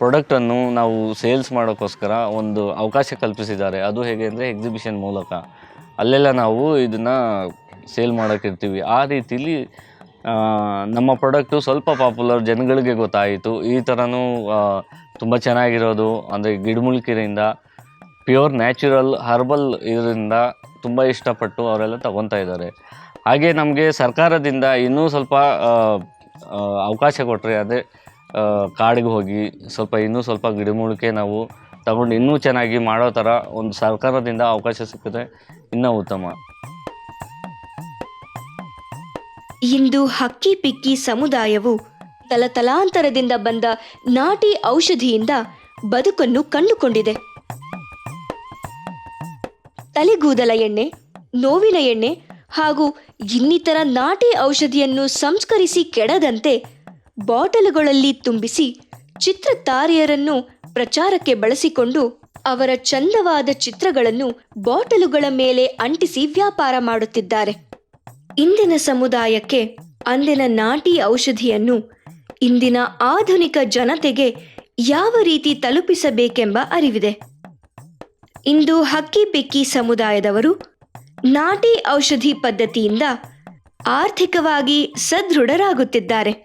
ಪ್ರಾಡಕ್ಟನ್ನು ನಾವು ಸೇಲ್ಸ್ ಮಾಡೋಕ್ಕೋಸ್ಕರ ಒಂದು ಅವಕಾಶ ಕಲ್ಪಿಸಿದ್ದಾರೆ. ಅದು ಹೇಗೆ ಅಂದರೆ ಎಕ್ಸಿಬಿಷನ್ ಮೂಲಕ. ಅಲ್ಲೆಲ್ಲ ನಾವು ಇದನ್ನು ಸೇಲ್ ಮಾಡೋಕ್ಕಿರ್ತೀವಿ ಆ ರೀತಿಲಿ ನಮ್ಮ ಪ್ರಾಡಕ್ಟು ಸ್ವಲ್ಪ ಪಾಪ್ಯುಲರ್ ಜನಗಳಿಗೆ ಗೊತ್ತಾಯಿತು. ಈ ಥರನೂ ತುಂಬ ಚೆನ್ನಾಗಿರೋದು. ಅಂದರೆ ಗಿಡಮೂಲಿಕೆಯಿಂದ ಪ್ಯೂರ್ ನ್ಯಾಚುರಲ್ ಹರ್ಬಲ್ ಇದರಿಂದ ತುಂಬ ಇಷ್ಟಪಟ್ಟು ಅವರೆಲ್ಲ ತಗೊತಾ ಇದ್ದಾರೆ. ಹಾಗೆ ನಮಗೆ ಸರ್ಕಾರದಿಂದ ಇನ್ನೂ ಸ್ವಲ್ಪ ಅವಕಾಶ ಕೊಟ್ಟರೆ ಅದೇ ಕಾಡಿಗೆ ಹೋಗಿ ಸ್ವಲ್ಪ ಇನ್ನೂ ಸ್ವಲ್ಪ ಗಿಡಮೂಲಿಕೆ ನಾವು ತಗೊಂಡು ಇನ್ನೂ ಚೆನ್ನಾಗಿ ಮಾಡೋ ಥರ ಒಂದು ಸರ್ಕಾರದಿಂದ ಅವಕಾಶ ಸಿಕ್ಕಿದ್ರೆ ಇನ್ನೂ ಉತ್ತಮ. ಇಂದು ಹಕ್ಕಿ ಪಿಕ್ಕಿ ಸಮುದಾಯವು ತಲತಲಾಂತರದಿಂದ ಬಂದ ನಾಟಿ ಔಷಧಿಯಿಂದ ಬದುಕನ್ನು ಕಂಡುಕೊಂಡಿದೆ. ತಲೆಗೂದಲ ಎಣ್ಣೆ, ನೋವಿನ ಎಣ್ಣೆ ಹಾಗೂ ಇನ್ನಿತರ ನಾಟಿ ಔಷಧಿಯನ್ನು ಸಂಸ್ಕರಿಸಿ ಕೆಡದಂತೆ ಬಾಟಲುಗಳಲ್ಲಿ ತುಂಬಿಸಿ ಚಿತ್ರತಾರೆಯರನ್ನು ಪ್ರಚಾರಕ್ಕೆ ಬಳಸಿಕೊಂಡು ಅವರ ಚಂದವಾದ ಚಿತ್ರಗಳನ್ನು ಬಾಟಲುಗಳ ಮೇಲೆ ಅಂಟಿಸಿ ವ್ಯಾಪಾರ ಮಾಡುತ್ತಿದ್ದಾರೆ. ಇಂದಿನ ಸಮುದಾಯಕ್ಕೆ ಅಂದಿನ ನಾಟಿ ಔಷಧಿಯನ್ನು ಇಂದಿನ ಆಧುನಿಕ ಜನತೆಗೆ ಯಾವ ರೀತಿ ತಲುಪಿಸಬೇಕೆಂಬ ಅರಿವಿದೆ. ಇಂದು ಹಕ್ಕಿ ಬೆಕ್ಕಿ ಸಮುದಾಯದವರು ನಾಟಿ ಔಷಧಿ ಪದ್ಧತಿಯಿಂದ ಆರ್ಥಿಕವಾಗಿ ಸದೃಢರಾಗುತ್ತಿದ್ದಾರೆ.